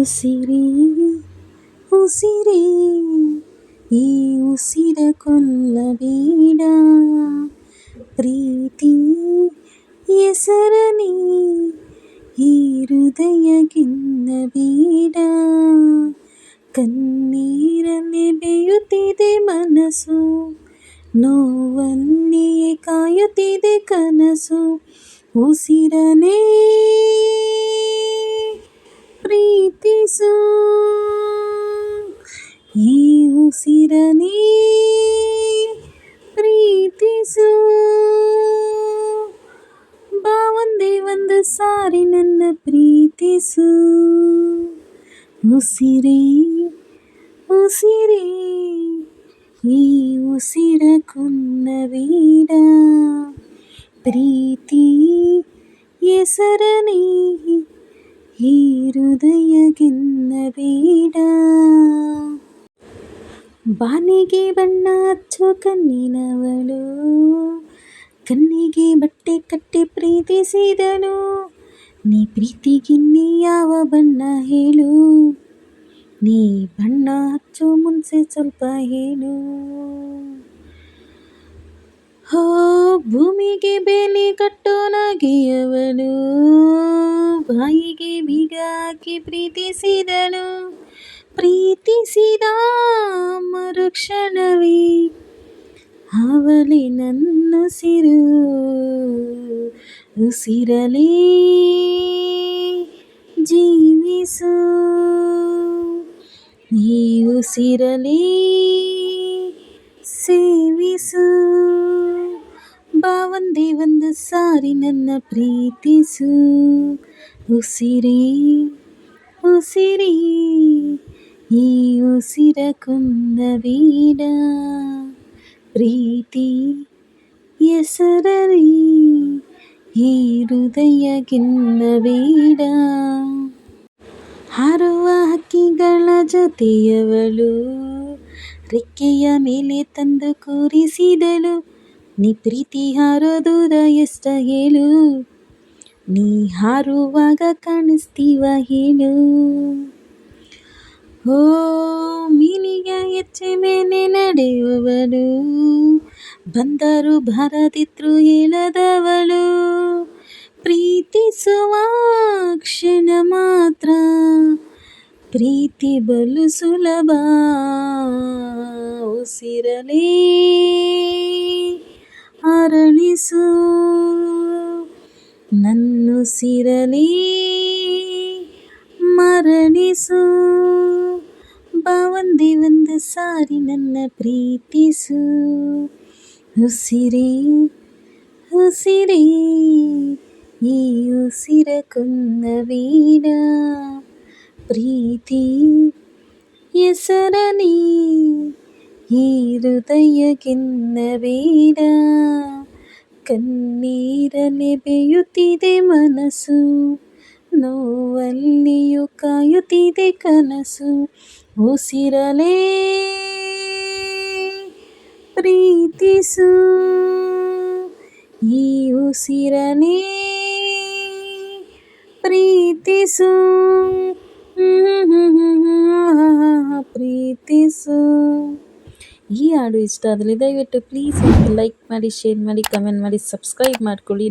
ಉಸಿರೇ ಉಸಿರೇ ಈ ಉಸಿರ ಕೊಲ್ಲಬೇಡ ಪ್ರೀತಿ ಹೆಸರನೇ ಈ ಹೃದಯ ಗೆಲ್ಲಬೇಡ ಕಣ್ಣೀರಲ್ಲಿ ಬೇಯುತ್ತಿದೆ ಮನಸ್ಸು ನೋವಲ್ಲಿಯೇ ಕಾಯುತ್ತಿದೆ ಕನಸು ಉಸಿರನೇ ಪ್ರೀತಿಸು ಈ ಉಸಿರನೇ ಪ್ರೀತಿಸು ಬಾ ಒಂದೇ ಒಂದು ಸಾರಿ ನನ್ನ ಪ್ರೀತಿಸು ಉಸಿರೇ ಉಸಿರೇ ಈ ಉಸಿರ ಕೊಲ್ಲಬೇಡ ಪ್ರೀತಿ ಹೆಸರನೇ ಈ ಬೇಡ. ಬಾನಿಗೆ ಬಣ್ಣ ಹಚ್ಚು ಕಣ್ಣಿನವಳು. ಕಣ್ಣಿಗೆ ಬಟ್ಟೆ ಕಟ್ಟಿ ಪ್ರೀತಿಸಿದಳು ನೀ ಪ್ರೀತಿಗಿನ್ನಿ ಯಾವ ಬಣ್ಣ ಹೇಳು. ನೀ ಬಣ್ಣ ಹಚ್ಚು ಮುಂಚೆ ಸ್ವಲ್ಪ ಹೇಳು. ಹೋ, ಭೂಮಿಗೆ ಬೇಲಿ ಕಟ್ಟೋ ನಗೆಯವಳು. ಬಾಯಿಗೆ ಬೀಗಾಕಿ ಪ್ರೀತಿಸಿದಳು. ಪ್ರೀತಿಸಿದ ಮರುಕ್ಷಣವೇ ಅವಳಿ ನನ್ನುಸಿರು ಉಸಿರಲೇ ಜೀವಿಸು. ಈ ಉಸಿರಲೇ ಸೇವಿಸು. ಬಾ ಒಂದು ಸಾರಿ ನನ್ನ ಪ್ರೀತಿಸು. ಉಸಿರೇ, ಉಸಿರಿ, ಈ ಉಸಿರ ಕೊಂದಬೇಡ ಪ್ರೀತಿ ಹೆಸರರಿ, ಈ ಹೃದಯ ಗೆಲ್ಲಬೇಡ ಹಾರುವ ಹಕ್ಕಿಗಳ ಜೊತೆಯವಳು, ರೆಕ್ಕೆಯ ಮೇಲೆ ತಂದು ಕೂರಿಸಿದಳು. ನೀ ಪ್ರೀತಿ ಹಾರೋದೂರ ಎಷ್ಟ ಹೇಳು. ನೀ ಹಾರುವಾಗ ಕಾಣಿಸ್ತೀವ ಹೇಳು ಓ ಮೀನಿಗ ಹೆಚ್ಚೆ ಮೇಲೆ ನಡೆಯುವಳು ಬಂದರು ಭಾರತಿತ್ರು ಹೇಳದವಳು, ಪ್ರೀತಿಸುವ ಕ್ಷಣ ಮಾತ್ರ, ಪ್ರೀತಿ ಬಲು ಸುಲಭ ಉಸಿರಲೇ ಅರಳಿಸು ನನ್ನುಸಿರಲೇ ಮರಳಿಸು ಬಾ ಒಂದೇ ಒಂದು ಸಾರಿ ನನ್ನ ಪ್ರೀತಿಸು ಉಸಿರೇ ಉಸಿರೇ ಈ ಉಸಿರ ಕೊಂದಬೇಡ ಪ್ರೀತಿ ಹೆಸರನೇ ಈ ಹೃದಯ ಗೆಲ್ಲಬೇಡ ಕಣ್ಣೀರಲೆ ಬೇಯುತ್ತಿದೆ ಮನಸ್ಸು ನೋವಲ್ಲಿಯೂ ಕಾಯುತ್ತಿದೆ ಕನಸು ಉಸಿರಲೇ ಪ್ರೀತಿಸು ಈ ಉಸಿರನೇ ಪ್ರೀತಿಸು ಪ್ರೀತಿಸು ಈ ಹಾಡು ಇಷ್ಟ ಆದರೆ ದಯವಿಟ್ಟು ಪ್ಲೀಸ್ ಲೈಕ್ ಮಾಡಿ ಶೇರ್ ಮಾಡಿ ಕಮೆಂಟ್ ಮಾಡಿ ಸಬ್ಸ್ಕ್ರೈಬ್ ಮಾಡ್ಕೊಳ್ಳಿ.